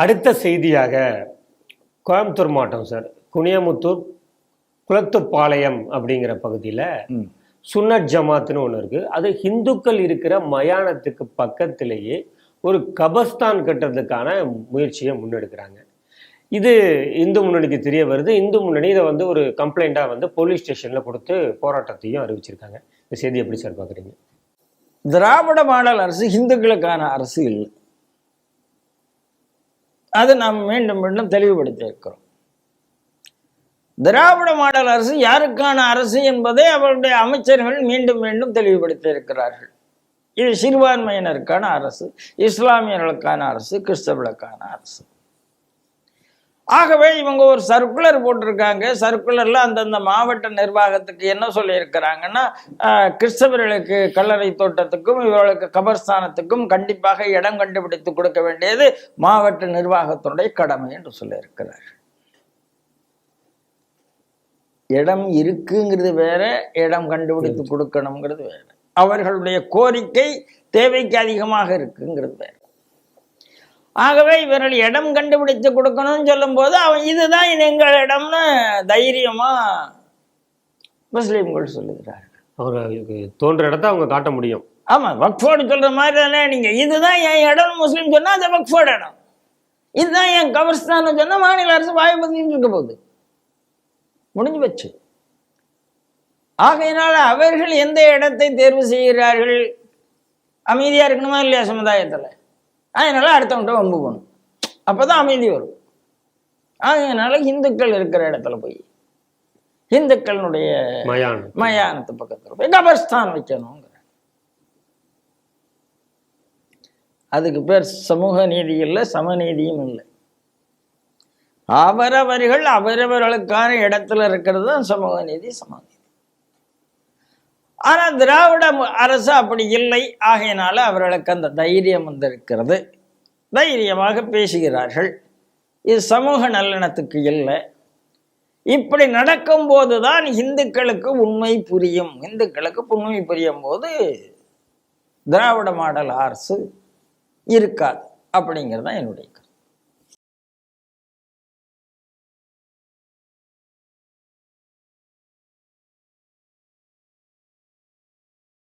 அடுத்த செய்தியாக கோயம்புத்தூர் மாவட்டம் சார். குனியமுத்தூர் குளத்துப்பாளையம் அப்படிங்கிற பகுதியில். சுன்னத் ஜமாத்னு ஒன்று இருக்குது அது ஹிந்துக்கள் இருக்கிற மயானத்துக்கு பக்கத்திலேயே ஒரு கபஸ்தான் கட்டுறதுக்கான முயற்சியை முன்னெடுக்கிறாங்க. இது இந்து முன்னணிக்கு தெரிய வருது. இந்து முன்னணி இதை வந்து ஒரு கம்ப்ளைண்ட்டாக வந்து போலீஸ் ஸ்டேஷனில் கொடுத்து போராட்டத்தையும் அறிவிச்சிருக்காங்க. இந்த செய்தி எப்படி சார் பார்க்குறீங்க திராவிட மாடல் அரசு இந்துக்களுக்கான அரசு இல்லை. அது நாம் மீண்டும் மீண்டும் தெளிவுபடுத்தி இருக்கிறோம் திராவிட மாடல் அரசு யாருக்கான அரசு என்பதை அவருடைய அமைச்சர்கள் மீண்டும் மீண்டும் தெளிவுபடுத்தி இருக்கிறார்கள் இது சிறுபான்மையினருக்கான அரசு இஸ்லாமியர்களுக்கான அரசு கிறிஸ்தவர்களுக்கான அரசு. ஆகவே இவங்க ஒரு சர்க்குலர் போட்டிருக்காங்க. சர்க்குலரில் அந்தந்த மாவட்ட நிர்வாகத்துக்கு என்ன சொல்லியிருக்கிறாங்கன்னா ஆஹ், கிறிஸ்தவர்களுக்கு கல்லறை தோட்டத்துக்கும் இவர்களுக்கு கபர்ஸ்தானத்துக்கும் கண்டிப்பாக இடம் கண்டுபிடித்து கொடுக்க வேண்டியது மாவட்ட நிர்வாகத்தினுடைய கடமை என்று சொல்லியிருக்கிறார். இடம் இருக்குங்கிறது வேற இடம் கண்டுபிடித்து கொடுக்கணுங்கிறது வேற. அவர்களுடைய கோரிக்கை தேவைக்கு அதிகமாக இருக்குங்கிறது வேற. ஆகவே இவர்கள் இடம் கண்டுபிடித்து கொடுக்கணும்னு சொல்லும்போது அவன் இதுதான் இது எங்கள் இடம்னு தைரியமா முஸ்லீம்கள் சொல்லுகிறார்கள். அவருக்கு தோன்ற இடத்த அவங்க காட்ட முடியும். ஆமா வக்ஃபோடு சொல்ற மாதிரி தானே நீங்க. இதுதான் என் இடம்னு முஸ்லீம் சொன்னா அது வக்ஃபோடு இடம். இதுதான் என் கபர்ஸ்தான் சொன்னா மாநில அரசு வாய் பதிட்டு இருக்க போகுது. முடிஞ்சு வச்சு ஆகையினால அவர்கள் எந்த இடத்தை தேர்வு செய்கிறார்கள்? அமைதியா இருக்கணுமா இல்லையா சமுதாயத்துல? அதனால அடுத்தவன்கிட்ட வம்பு போகணும். அப்பதான் அமைதி வரும். ஆகையினால இந்துக்கள் இருக்கிற இடத்துல போய் இந்துக்களுடைய மயானம் மயானத்து பக்கத்துல போய் கபர்ஸ்தான் வைக்கணுங்கிற அதுக்கு பேர் சமூக நீதி இல்லை சமநீதியும் இல்லை. அவரவர்கள் அவரவர்களுக்கான இடத்துல இருக்கிறது தான் சமூக நீதி சமநீதி. ஆனால் திராவிட அரசு அப்படி இல்லை. ஆகையினால அவர்களுக்கு அந்த தைரியம் வந்திருக்கிறது. தைரியமாக பேசுகிறார்கள். இது சமூக நல்லெண்ணத்துக்கு இல்லை. இப்படி நடக்கும்போது தான் இந்துக்களுக்கு உண்மை புரியும். இந்துக்களுக்கு உண்மை புரியும் போது திராவிட மாடல் அரசு இருக்காது. அப்படிங்கிறது தான் என்னுடைய